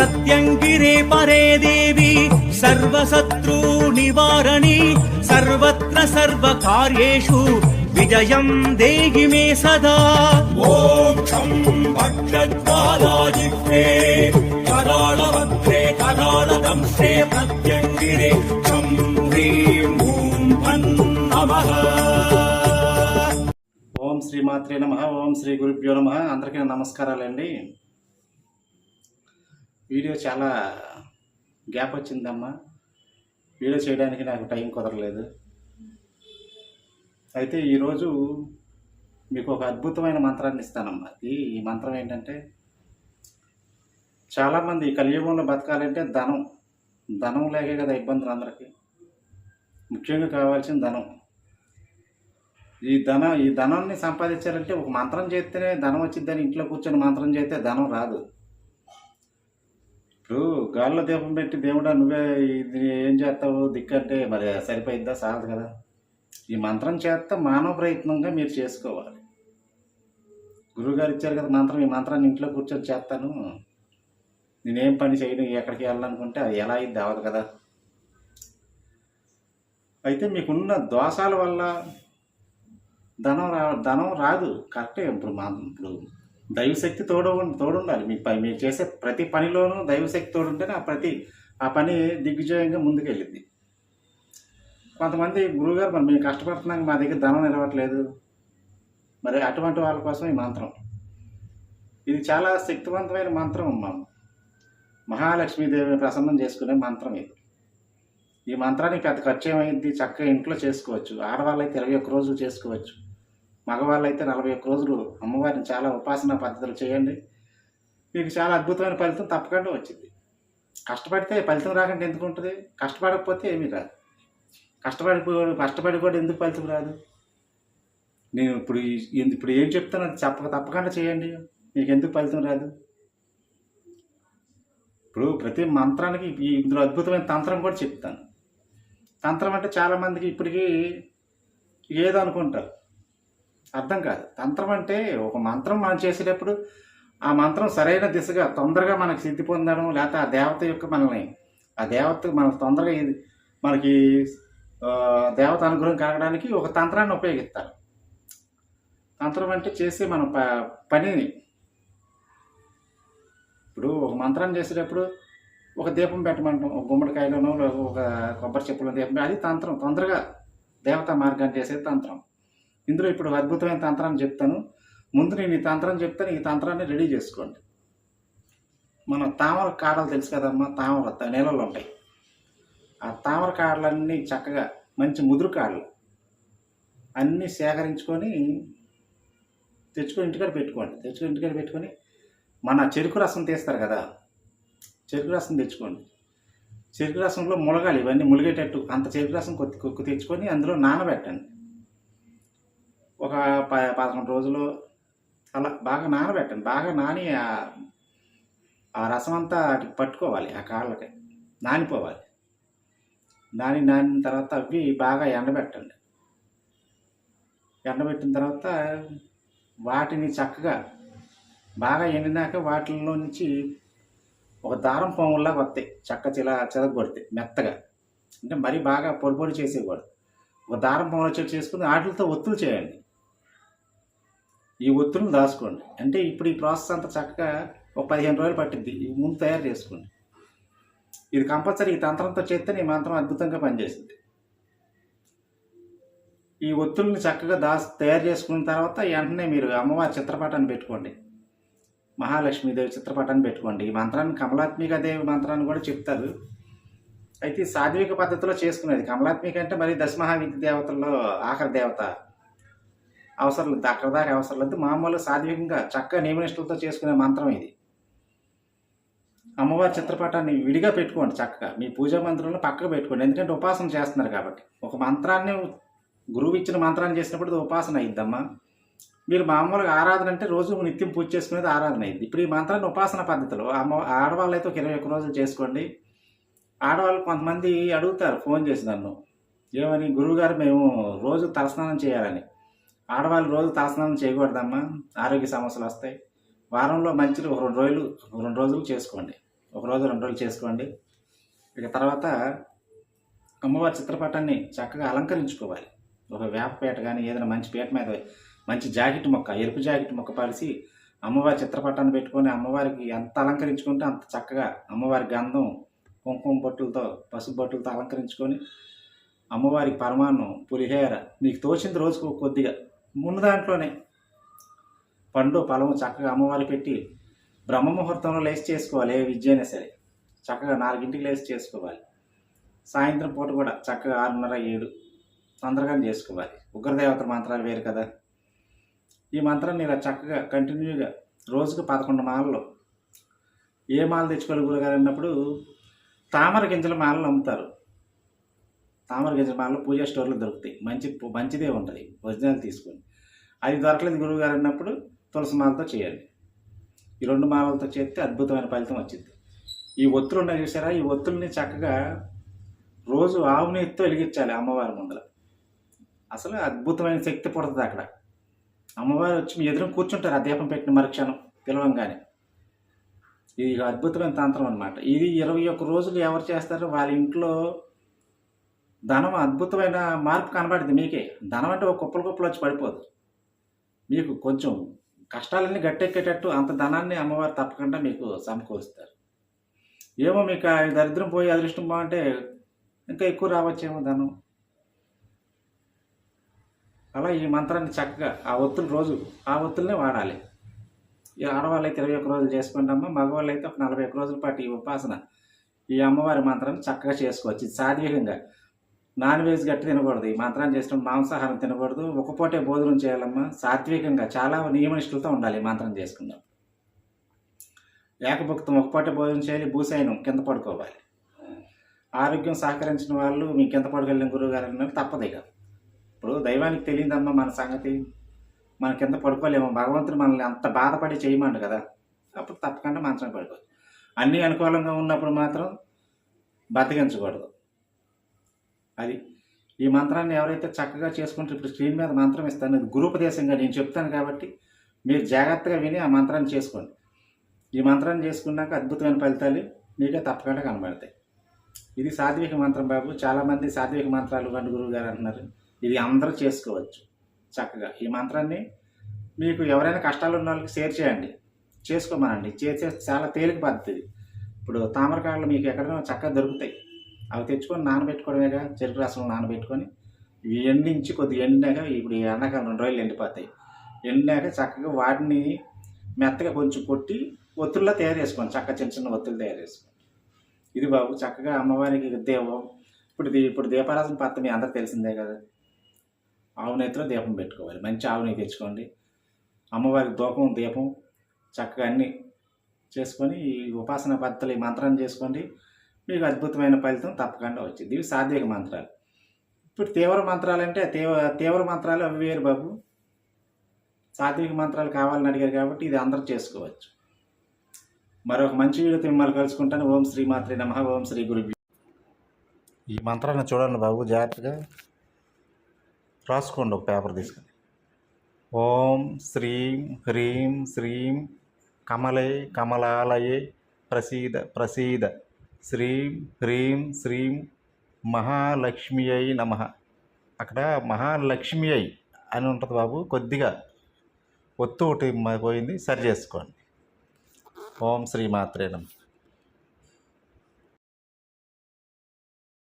ప్రత్యంగిరే పరే దేవి సర్వశత్రు నివారణి సర్వత్ర సర్వకార్యేషు విజయం దేహి మే సదా ఓం క్షం భక్షజ్వాలాజిహ్వే కరాళవక్త్రే కరాళదంశ్రే ప్రత్యంగిరే హ్రీం ఓం ఫన్ నమః ఓం శ్రీమాత్రే నమ ఓం శ్రీ గురుభ్యో నమ అందరికీ నమస్కారాలండి. వీడియో చాలా గ్యాప్ వచ్చిందమ్మా. వీడియో చేయడానికి నాకు టైం కుదరలేదు. అయితే ఈరోజు మీకు ఒక అద్భుతమైన మంత్రాన్ని ఇస్తానమ్మా. ఇది ఈ మంత్రం ఏంటంటే చాలామంది ఈ కలియుగంలో బతకాలంటే ధనం ధనం లేకే కదా ఇబ్బందులు అందరికీ. ముఖ్యంగా కావాల్సిన ధనం. ఈ ధన ఈ ధనాన్ని సంపాదించాలంటే ఒక మంత్రం చేస్తేనే ధనం వచ్చిందని ఇంట్లో కూర్చొని మంత్రం చేస్తే ధనం రాదు. ఇప్పుడు గాల్లో దీపం పెట్టి దేవుడా నువ్వే ఇది ఏం చేస్తావు? దిక్కంటే మరి సరిపోయిద్దా? సాలదు కదా. ఈ మంత్రం చేస్తే మానవ ప్రయత్నంగా మీరు చేసుకోవాలి. గురువుగారు ఇచ్చారు కదా మంత్రం ఈ మంత్రాన్ని ఇంట్లో కూర్చొని చేస్తాను. నేనేం పని చేయను ఎక్కడికి వెళ్ళాలనుకుంటే అది ఎలా అయింది అవ్వదు కదా. అయితే మీకున్న దోషాల వల్ల ధనం రా ధనం రాదు. కరెక్టే ఇప్పుడు మా ఇప్పుడు దైవశక్తి తోడు తోడుండాలి. మీ పై మీరు చేసే ప్రతి పనిలోనూ దైవశక్తి తోడుంటేనే ఆ ప్రతి ఆ పని దిగ్విజయంగా ముందుకెళ్ళింది కొంతమంది గురువుగారు మరి మేము కష్టపడుతున్నాం మా దగ్గర ధనం నిలవట్లేదు. మరి అటువంటి వాళ్ళ కోసం ఈ మంత్రం. ఇది చాలా శక్తివంతమైన మంత్రం అమ్మా. మహాలక్ష్మీదేవిని ప్రసన్నం చేసుకునే మంత్రం ఇది. ఈ మంత్రానికి పెద్ద ఖర్చు ఏమైంది చక్కగా ఇంట్లో చేసుకోవచ్చు. ఆడవాళ్ళు అయితే ఇరవై ఒక్క రోజులు చేసుకోవచ్చు. మగవాళ్ళు అయితే నలభై ఒక్క రోజులు అమ్మవారిని చాలా ఉపాసనా పద్ధతులు చేయండి. మీకు చాలా అద్భుతమైన ఫలితం తప్పకుండా వచ్చింది. కష్టపడితే ఫలితం రాకుండా ఎందుకు ఉంటుంది? కష్టపడకపోతే ఏమీ రాదు. కష్టపడిపో కష్టపడి కూడా ఎందుకు ఫలితం రాదు? నేను ఇప్పుడు ఈ- ఇప్పుడు ఏం చెప్తానో చెప్పక తప్పకుండా చేయండి. మీకు ఎందుకు ఫలితం రాదు? ఇప్పుడు ప్రతి మంత్రానికి ఇందులో అద్భుతమైన తంత్రం కూడా చెప్తాను. తంత్రం అంటే చాలామందికి ఇప్పటికీ ఏదో అనుకుంటారు. అర్థం కాదు. తంత్రం అంటే ఒక మంత్రం మనం చేసేటప్పుడు ఆ మంత్రం సరైన దిశగా తొందరగా మనకి సిద్ధి పొందడం లేకపోతే ఆ దేవత యొక్క మనల్ని ఆ దేవత మనకు తొందరగా ఇది మనకి దేవత అనుగ్రహం కలగడానికి ఒక తంత్రాన్ని ఉపయోగిస్తారు. తంత్రం అంటే చేసే మన ప పనిని. ఇప్పుడు ఒక మంత్రాన్ని చేసేటప్పుడు ఒక దీపం పెట్టమంటాం ఒక గుమ్మడికాయలోనో లేక ఒక కొబ్బరి చెప్పులో దీపం అది తంత్రం. తొందరగా దేవతా మార్గాన్ని చేసేది తంత్రం. ఇందులో ఇప్పుడు అద్భుతమైన తంత్రాన్ని చెప్తాను. ముందు నేను ఈ తంత్రం చెప్తాను ఈ తంత్రాన్ని రెడీ చేసుకోండి. మన తామర కాడలు తెలుసు కదమ్మా తామర నెలలు ఉంటాయి. ఆ తామర కాడలన్నీ చక్కగా మంచి ముదురు కాడలు. అన్నీ సేకరించుకొని తెచ్చుకొని ఇంటికాడ పెట్టుకోండి. తెచ్చుకొని ఇంటికాడ పెట్టుకొని మన చెరుకు రసం తీస్తారు కదా చెరుకు రసం తెచ్చుకోండి. చెరుకు రసంలో ములగాలి ఇవన్నీ ములిగేటట్టు అంత చెరుకు రసం కొద్ది కొక్కు తెచ్చుకొని అందులో నానబెట్టండి. ఒక ప పదకొండు రోజులు అలా బాగా నానబెట్టండి. బాగా నాని ఆ- రసం అంతా వాటికి పట్టుకోవాలి ఆ కాళ్ళకి నానిపోవాలి. నాని నానిన తర్వాత అవి బాగా ఎండబెట్టండి. ఎండబెట్టిన తర్వాత వాటిని చక్కగా బాగా ఎండినాక వాటిల్లో నుంచి ఒక దారం పాముల్లాగా వస్తాయి. చక్క చిల చిలగొడితే మెత్తగా. అంటే మరీ బాగా పొడి పొడి చేసేకూడదు ఒక దారం పాముల చెట్టు చేసుకుని వాటితో ఒత్తులు చేయండి. ఈ ఒత్తులను దాచుకోండి. అంటే ఇప్పుడు ఈ ప్రాసెస్ అంతా చక్కగా ఒక పదిహేను రోజులు పట్టింది ఈ ముందు తయారు చేసుకోండి. ఇది కంపల్సరీ ఈ తంత్రంతో చేస్తే ఈ మంత్రం అద్భుతంగా పనిచేసింది. ఈ ఒత్తుల్ని చక్కగా దాస్ తయారు చేసుకున్న తర్వాత వెంటనే మీరు అమ్మవారి చిత్రపటాన్ని పెట్టుకోండి. మహాలక్ష్మీదేవి చిత్రపటాన్ని పెట్టుకోండి. ఈ మంత్రాన్ని కమలాత్మిక దేవి మంత్రాన్ని కూడా చెప్తారు. అయితే సాధ్విక పద్ధతిలో చేసుకునేది. కమలాత్మిక అంటే మరి దశమహావిద్య దేవతల్లో ఆఖరి దేవత. అవసరం లేదు అక్కడదారి దాకా అవసరం లేదు. మామూలు సాత్వికంగా చక్కగా నియమనిష్టలతో చేసుకునే మంత్రం ఇది. అమ్మవారి చిత్రపటాన్ని విడిగా పెట్టుకోండి చక్కగా. మీ పూజా మంత్రంలో పక్కకు పెట్టుకోండి. ఎందుకంటే ఉపాసన చేస్తున్నారు కాబట్టి. ఒక మంత్రాన్ని గురువు ఇచ్చిన మంత్రాన్ని చేసినప్పుడు అది ఉపాసన అయిందమ్మా. మీరు మామూలుగా ఆరాధన అంటే రోజు నిత్యం పూజ చేసుకునేది ఆరాధన అయింది. ఇప్పుడు ఈ మంత్రాన్ని ఉపాసన పద్ధతిలో అమ్మ ఆడవాళ్ళు అయితే ఒక ఇరవై ఒక్క రోజులు చేసుకోండి. ఆడవాళ్ళు కొంతమంది అడుగుతారు ఫోన్ చేసి నన్ను. ఏమని? గురువుగారు మేము రోజు తలస్నానం చేయాలని. ఆడవాళ్ళు రోజు తలస్నానం చేయకూడదమ్మా. ఆరోగ్య సమస్యలు వస్తాయి. వారంలో మంచి ఒక రెండు రోజులు రెండు రోజులు చేసుకోండి. ఒక రోజు రెండు రోజులు చేసుకోండి. ఇక తర్వాత అమ్మవారి చిత్రపటాన్ని చక్కగా అలంకరించుకోవాలి. ఒక వేపపేట కానీ ఏదైనా మంచి పీట మీద మంచి జాకెట్ మొక్క ఎరుపు జాకెట్ మొక్క పరిచి అమ్మవారి చిత్రపటాన్ని పెట్టుకొని అమ్మవారికి ఎంత అలంకరించుకుంటే అంత చక్కగా అమ్మవారి గంధం కుంకుమ బొట్టులతో పసుపు బొట్టులతో అలంకరించుకొని అమ్మవారికి పరమాన్నం పులిహేర నీకు తోచింది రోజుకు కొద్దిగా ముందు దాంట్లోనే పండు పొలము చక్కగా అమ్మవారి పెట్టి బ్రహ్మ ముహూర్తంలో లేచి చేసుకోవాలి ఏ విద్య అయినా సరే. చక్కగా నాలుగింటికి లేచి చేసుకోవాలి. సాయంత్రం పూట కూడా చక్కగా ఆరున్నర ఏడు తొందరగానే చేసుకోవాలి. ఉగ్రదేవత మంత్రాలు వేరు కదా. ఈ మంత్రాన్ని ఇలా చక్కగా కంటిన్యూగా రోజుకు పదకొండు మాలలు. ఏ మాల తెచ్చుకోవాలి గురుగారు అన్నప్పుడు తామర గింజల మాలలు అమ్ముతారు. తామర గింజల పూజా స్టోర్లో దొరుకుతాయి. మంచి మంచిదే ఉంటుంది. ఒరిజినల్ తీసుకొని. అది దొరకలేదు గురువుగారు అన్నప్పుడు తులసి మాలతో చేయాలి. ఈ రెండు మాలలతో చేస్తే అద్భుతమైన ఫలితం వచ్చింది. ఈ ఒత్తులు ఉన్నాయి చూసారా? ఈ ఒత్తుల్ని చక్కగా రోజు ఆవు నెత్తితో వెలిగించాలి అమ్మవారి ముందర అసలు అద్భుతమైన శక్తి పుడుతుంది అక్కడ. అమ్మవారు వచ్చి మీ ఎదురు కూర్చుంటారు. ఆ దీపం పెట్టిన మరుక్షణం పిలవంగానే. ఇది అద్భుతమైన తంత్రం అనమాట ఇది ఇరవై ఒక్క రోజులు ఎవరు చేస్తారో వాళ్ళ ఇంట్లో ధనం అద్భుతమైన మార్పు కనబడింది మీకే. ధనం అంటే ఒక కుప్పలు కుప్పలు వచ్చి పడిపోదు. మీకు కొంచెం కష్టాలన్నీ గట్టెక్కేటట్టు అంత ధనాన్ని అమ్మవారు తప్పకుండా మీకు సమకూరుస్తారు. ఏమో మీకు ఆ దరిద్రం పోయి అదృష్టం బాగుంటే ఇంకా ఎక్కువ రావచ్చేమో ధనం. అలా ఈ మంత్రాన్ని చక్కగా ఆ ఒత్తులు రోజు ఆ ఒత్తులనే వాడాలి. ఈ ఆడవాళ్ళు అయితే ఇరవై ఒక్క రోజులు చేసుకోండి మగవాళ్ళు అయితే ఒక నలభై ఒక్క రోజుల పాటు ఈ ఉపాసన ఈ అమ్మవారి మంత్రాన్ని చక్కగా చేసుకోవచ్చు. ఇది సాత్వికంగా నాన్ వెజ్ గట్టి తినకూడదు. ఈ మంత్రాన్ని చేసినప్పుడు మాంసాహారం తినకూడదు. ఒక పూటే భోజనం చేయాలమ్మా. సాత్వికంగా చాలా నియమనిష్ఠులతో ఉండాలి ఈ మంత్రం చేసుకుందాం. ఏకభక్తం ఒక పూట భోజనం చేయాలి. భూసైనం కింద పడుకోవాలి. ఆరోగ్యం సహకరించిన వాళ్ళు మీ కింద పడుకెళ్ళిన గురువు గారు అన్నారు తప్పదు ఇక. ఇప్పుడు దైవానికి తెలియదమ్మా మన సంగతి. మన కింద పడుకోలేము. భగవంతుడు మనల్ని అంత బాధపడి చేయమండు కదా. అప్పుడు తప్పకుండా మంచం పడుకోవచ్చు. అన్నీ అనుకూలంగా ఉన్నప్పుడు మాత్రం బతికించకూడదు. అది. ఈ మంత్రాన్ని ఎవరైతే చక్కగా చేసుకుంటారో ఇప్పుడు స్క్రీన్ మీద మంత్రం ఇస్తాను. అది గురుపదేశంగా నేను చెప్తాను కాబట్టి మీరు జాగ్రత్తగా విని ఆ మంత్రాన్ని చేసుకోండి. ఈ మంత్రాన్ని చేసుకున్నాక అద్భుతమైన ఫలితాలు మీకే తప్పకుండా కనబడతాయి. ఇది సాత్విక మంత్రం బాబు. చాలామంది సాత్విక మంత్రాలు వంటి గురువు గారు అంటున్నారు. ఇది అందరూ చేసుకోవచ్చు. చక్కగా ఈ మంత్రాన్ని మీకు ఎవరైనా కష్టాలు ఉన్న వాళ్ళకి షేర్ చేయండి. చేసుకోమనండి. చేసే చాలా తేలిక పద్ధతి ఇప్పుడు తామరకాయలు మీకు ఎక్కడైనా చక్కగా దొరుకుతాయి. అవి తెచ్చుకొని నానబెట్టుకోవడమేగా చెరుకు రసం నానబెట్టుకొని ఇవి ఎండించి కొద్దిగా ఎండినాక ఇప్పుడు ఎండాకాలం రెండు రోజులు ఎండిపోతాయి. ఎండినాక చక్కగా వాటిని మెత్తగా కొంచెం కొట్టి ఒత్తుల్లో తయారు చేసుకోండి. చక్క చిన్న చిన్న ఒత్తులు తయారు చేసుకోండి. ఇది బాబు చక్కగా అమ్మవారికి దేవం ఇప్పుడు ఇప్పుడు దీపారాధన పత్రం మీ అందరికి తెలిసిందే కదా. ఆవు నెత్తిలో దీపం పెట్టుకోవాలి. మంచి ఆవు నెయ్యి తెచ్చుకోండి. అమ్మవారికి దూపం దీపం చక్కగా అన్నీ చేసుకొని ఈ ఉపాసన పద్ధతులు ఈ మంత్రాన్ని చేసుకోండి. మీకు అద్భుతమైన ఫలితం తప్పకుండా వచ్చింది. ఇవి సాత్విక మంత్రాలు. ఇప్పుడు తీవ్ర మంత్రాలు అంటే తీవ్ర తీవ్ర మంత్రాలు అవి వేరు బాబు. సాత్విక మంత్రాలు కావాలని అడిగారు కాబట్టి ఇది అందరూ చేసుకోవచ్చు. మరొక మంచి వీడియోతో మిమ్మల్ని కలుసుకుంటాను. ఓం శ్రీ మాత్రి నమ. ఓం శ్రీ గురు ఈ మంత్రాన్ని చూడండి బాబు జాగ్రత్తగా రాసుకోండి ఒక పేపర్ తీసుకొని. ఓం శ్రీం హ్రీం శ్రీం కమలే కమలాలయే ప్రసీద ప్రసీద. శ్రీం హ్రీం శ్రీం మహాలక్ష్మి అయి నమ. అక్కడ మహాలక్ష్మి అయి అని ఉంటుంది బాబు కొద్దిగా ఒత్తు ఒకటి పోయింది సరి చేసుకోండి. ఓం శ్రీ మాత్రే నమ.